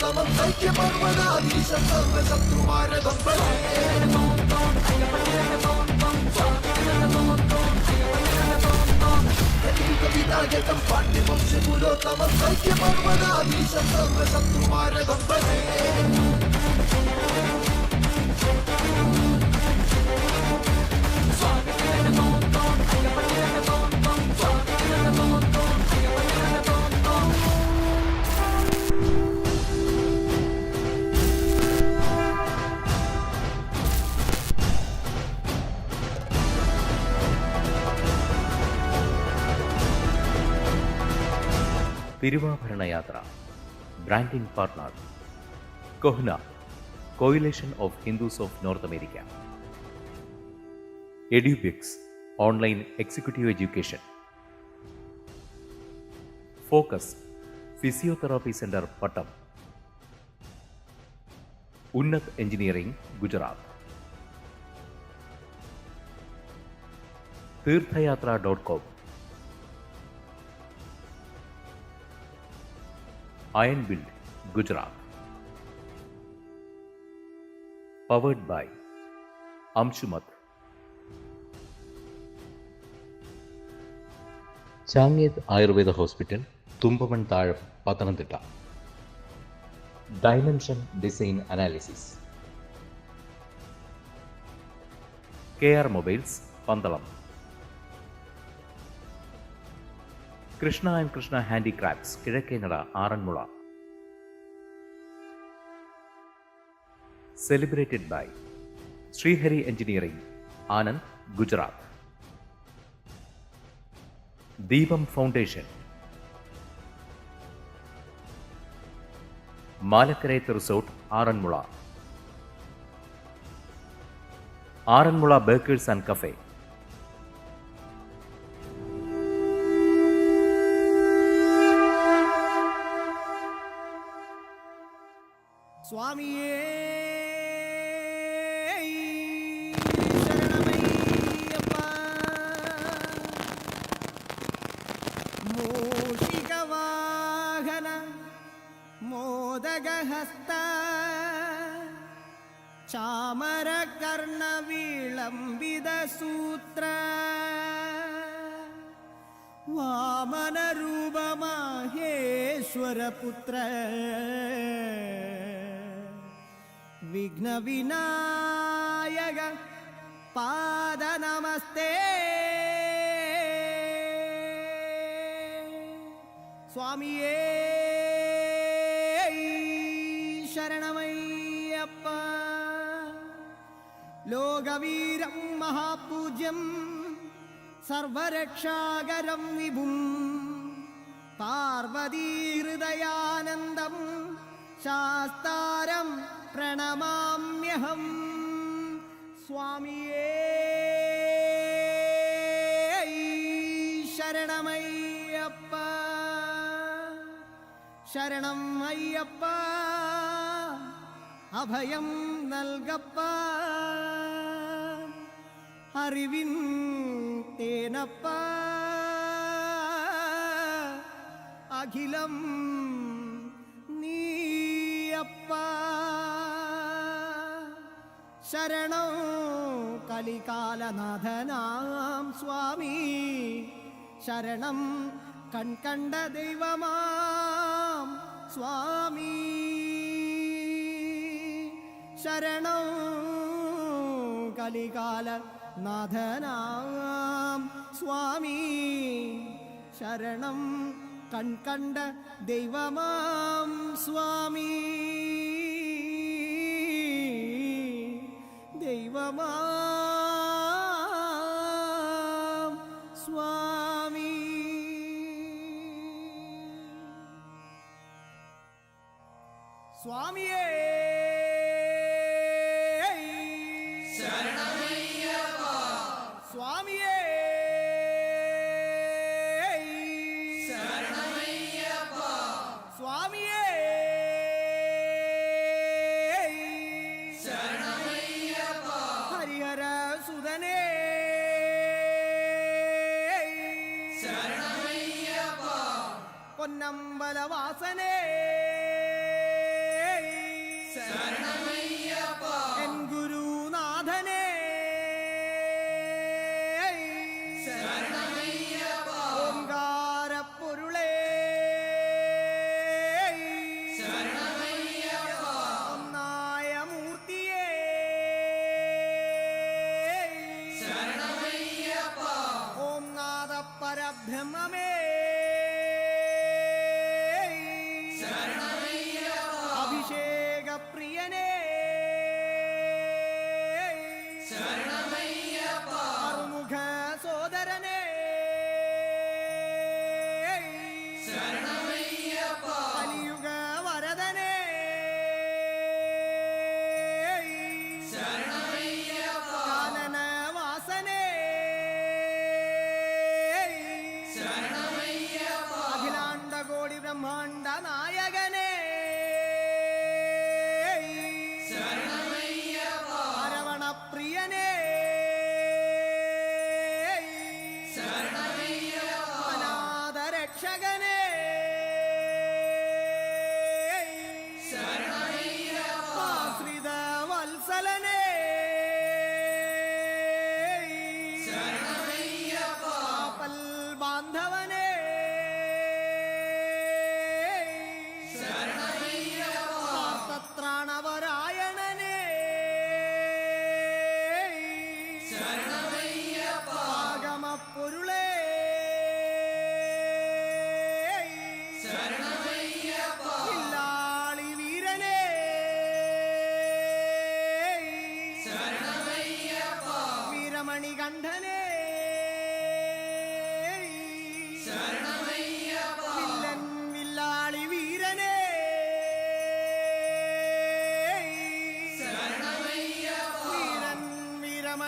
தவம் தைக்க பருவதா நீசம் சர்வ சத்ருவார கவிதாயகம் பாட்டி வம்சபுலோ தவம் தைக்க பருவதா நீசம் சர்வ சத்ருவார தம்பனே തിരുവാഭരണ യാത്ര branding partner KOHNA coalition of Hindus of North America Edubix online executive education focus physiotherapy centre Pattom Unnat engineering Gujarat Theerthayathra dot com iron build Gujarat powered by Amshumath Changeth Ayurveda hospital Thumpamon Thazham Pathanamthitta dimension design analysis K R mobiles Pandalam Krishna and Krishna handicrafts Kizhakkenada Aranmula. Celebrated by Sreehari engineering Anand Gujarat. Deepam foundation. Malakkarayath resort Aranmula. Aranmula bakers and cafe. சுவாமியே. சரணமையப்பா மூஷிக வாகன மோதகஹஸ்த. சாமர கர்ண விளம்பித சூத்திர वामनरूपमाहेश्वरपुत्र വിഘ്നവിനായക. പാദനമസ്തേ. സ്വാമിയേ ശരണമയ്യപ്പ. ലോകവീരം മഹാപൂജ്യം സർവരക്ഷാകരം വിഭും. പാർവതീഹൃദയാനന്ദം ശാസ്താരം പ്രണമാമ്യഹം. സ്വാമിയേ ശരണമയ്യപ്പ. ശരണം അയ്യപ്പ. അഭയം നൽകപ്പ. അറിവിൻ തേനപ്പ. അഖിലം ശരണോ. കലികാലനാഥനാം സ്വാമി ശരണം. കൺകണ്ട ദൈവമാം സ്വാമി. ശരണോ. കലികാല നാഥനാം സ്വാമി ശരണം. കൺകണ്ട ദൈവമാം സ്വാമി. ദൈവമാം പൊന്നമ്പലവാസനേ. ശരണമയ്യപ്പ. എൻ ഗുരു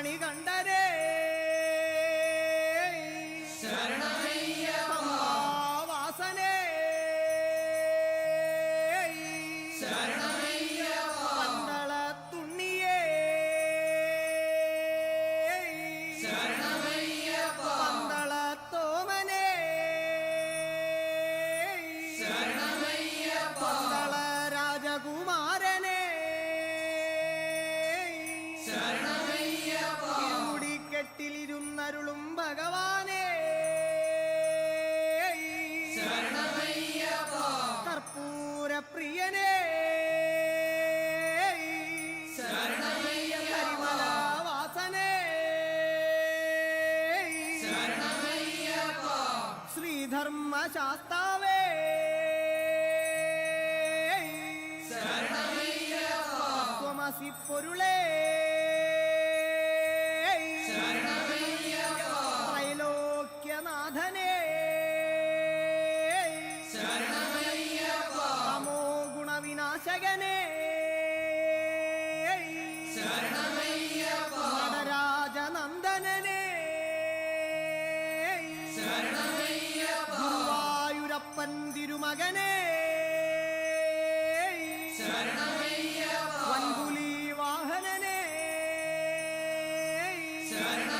മണികണ്ഠനേ ശരണം ശാസ്താവേ. ശരണമയ്യപ്പ. പൊരുളേ. Sarana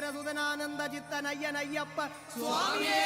ಕುಬೇರ ಸುಧನಾನಂದ ಚಿತ್ತ ನಯ್ಯ ನಯ್ಯಪ್ಪ ಸ್ವಾಮಿಯೇ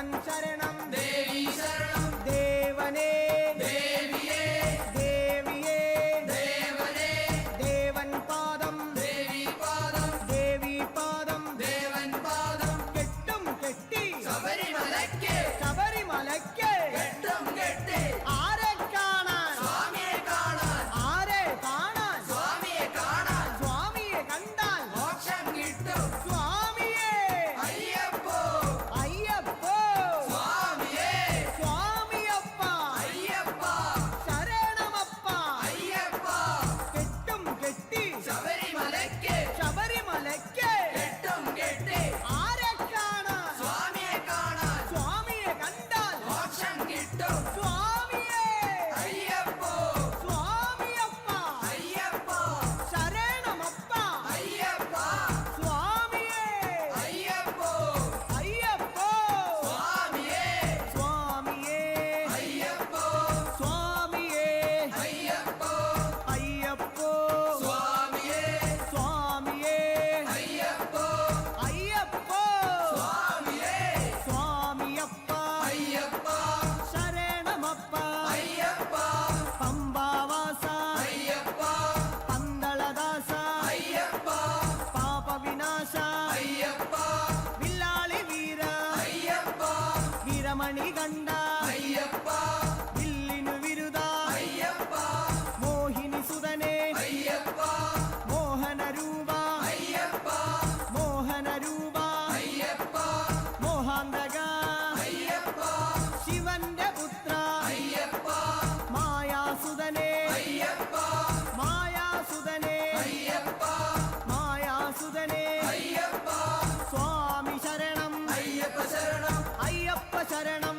ಸಂಚಾರ കണി കണ്ട അയ്യപ്പ. ദില്ലിനു വിരുദ അയ്യപ്പ. മോഹിനി സുതനെ അയ്യപ്പ. മോഹന രൂപ അയ്യപ്പ. മോഹന രൂപ അയ്യപ്പ. മോഹാന്തക അയ്യപ്പ. ശിവന്റെ പുത്ര അയ്യപ്പ. മായാസുതനെ അയ്യപ്പ. മായാസുതനെ അയ്യപ്പ. മായാസുതനെ അയ്യപ്പ. സ്വാമി ശരണം അയ്യപ്പ ശരണം. കാരണം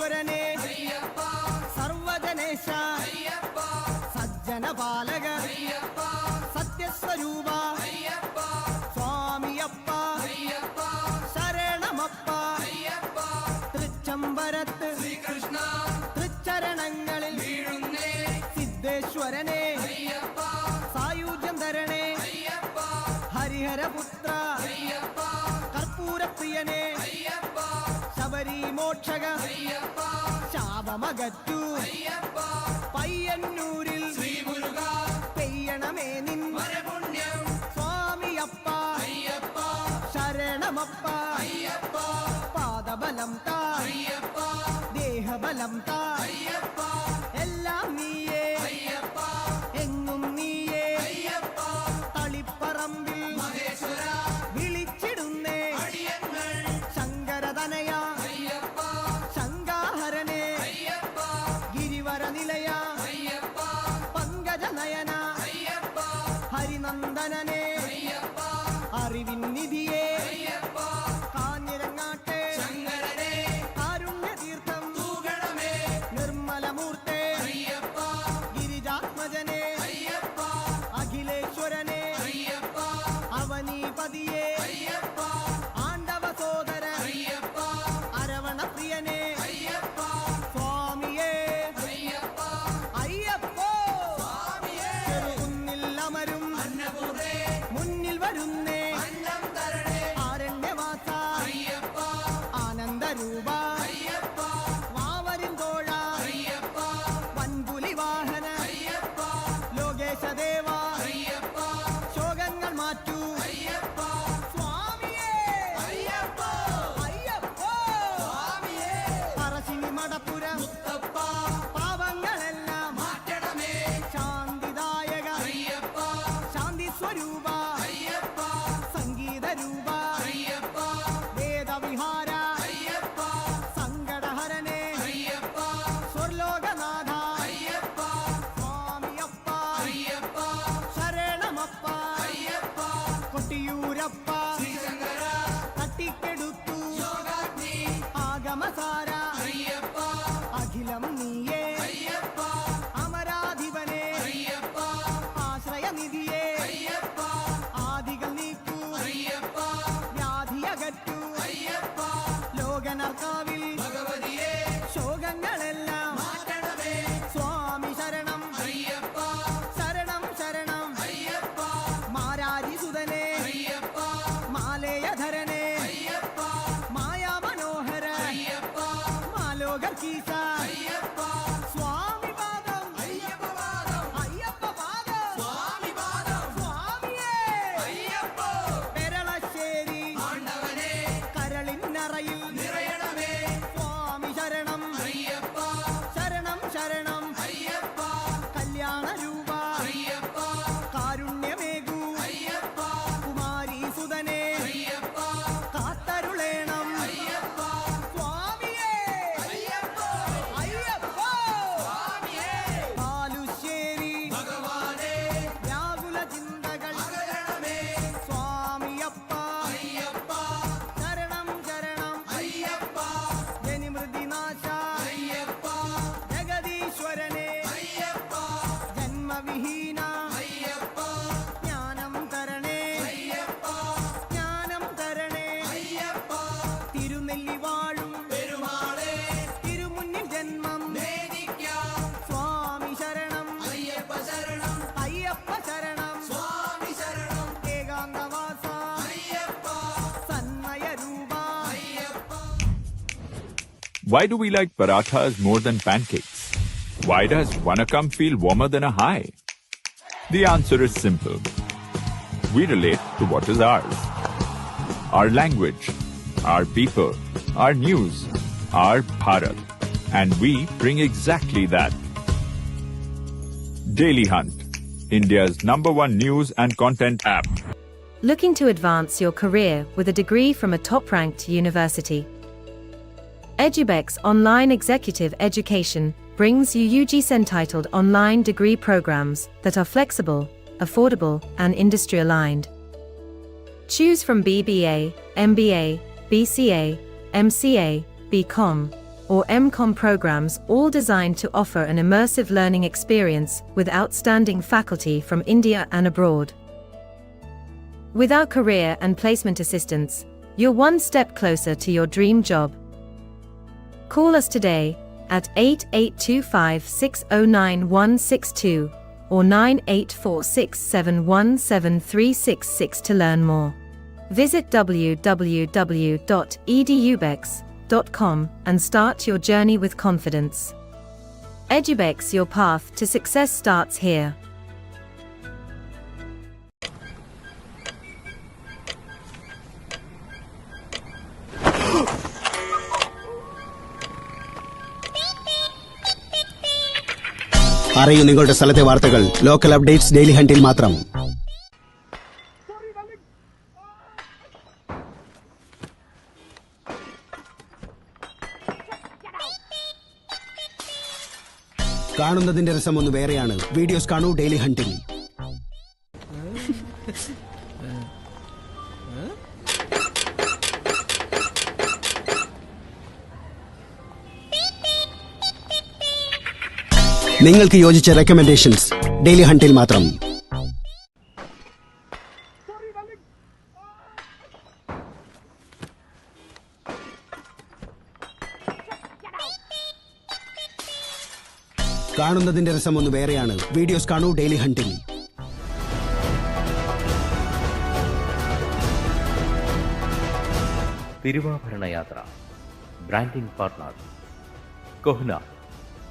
സർവേശ്വരനെ സർവജനേശ സജ്ജന പാലക സത്യസ്വരൂപ സ്വാമിയപ്പ ശരണമപ്പ തൃച്ചംബരത്ത് ശ്രീകൃഷ്ണ തൃച്ചരണങ്ങളിൽ സിദ്ധേശ്വരനെ സായുജ്യം തരണേ ഹരിഹരപുത്ര കർപ്പൂരപ്രിയനേ அகத்தூர் பையன்னூரில் ஸ்ரீமுருகா. பெய்யணமே நின். மரபுண்ணியம். சுவாமி அப்பா ஐயப்பா. சரணமப்பா. ஐயப்பா. பாதபலம் தா ஐயப்பா. தேகபலம் தா na na na Why do we like parathas more than pancakes? Why does Vanakam feel warmer than a high? The answer is simple. We relate to what is ours. Our language, our people, our news, our Bharat. And we bring exactly that. Daily Hunt, India's number one news and content app. Looking to advance your career with a degree from a top ranked university? Edubex Online Executive Education brings you UGC entitled online degree programs that are flexible, affordable, and industry aligned. Choose from BBA, MBA, BCA, MCA, BCom, or MCom programs, all designed to offer an immersive learning experience with outstanding faculty from India and abroad. With our career and placement assistance, you're one step closer to your dream job. Call us today at 8825 609 162 or 9846717366 to learn more. Visit www.edubex.com and start your journey with confidence. Edubex, your path to success starts here. അറിയൂ നിങ്ങളുടെ സ്ഥലത്തെ വാർത്തകൾ. Local updates daily ഹണ്ടിൽ മാത്രം. കാണുന്നതിന്റെ രസം ഒന്ന് വേറെയാണ്. Videos കാണൂ daily ഹണ്ടിൽ നിങ്ങൾക്ക് യോജിച്ച റെക്കമെൻഡേഷൻസ് ഡെയിലി ഹണ്ടിൽ മാത്രം. കാണുന്നതിന്റെ രസം ഒന്ന് വേറെയാണ്. വീഡിയോസ് കാണൂ daily ഹണ്ടിൽ Thiruvabharana Yatra branding partner CoHNA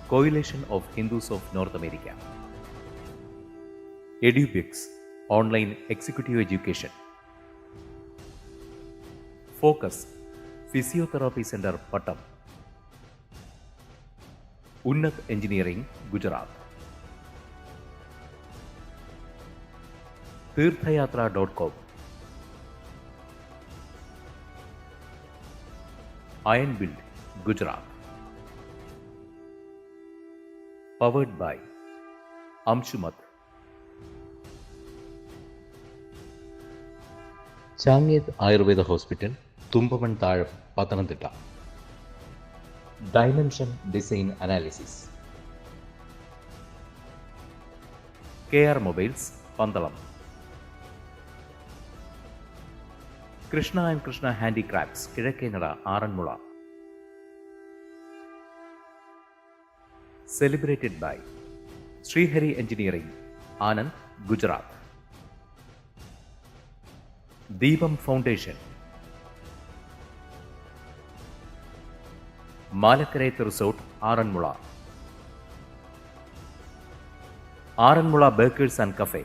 coalition of Hindus of North America Edubix online executive education focus physiotherapy centre Pattom Unnat engineering Gujarat Theerthayathra dot com iron build Gujarat powered by Amshumath Changeth Ayurveda hospital Thumpamon Thazham Pathanamthitta dimension design analysis K R mobiles Pandalam Krishna and Krishna handicrafts Kizhakkenada Aranmula celebrated by Sreehari engineering Anand Gujarat Deepam foundation Malakkarayath resort Aranmula Aranmula bakers and cafe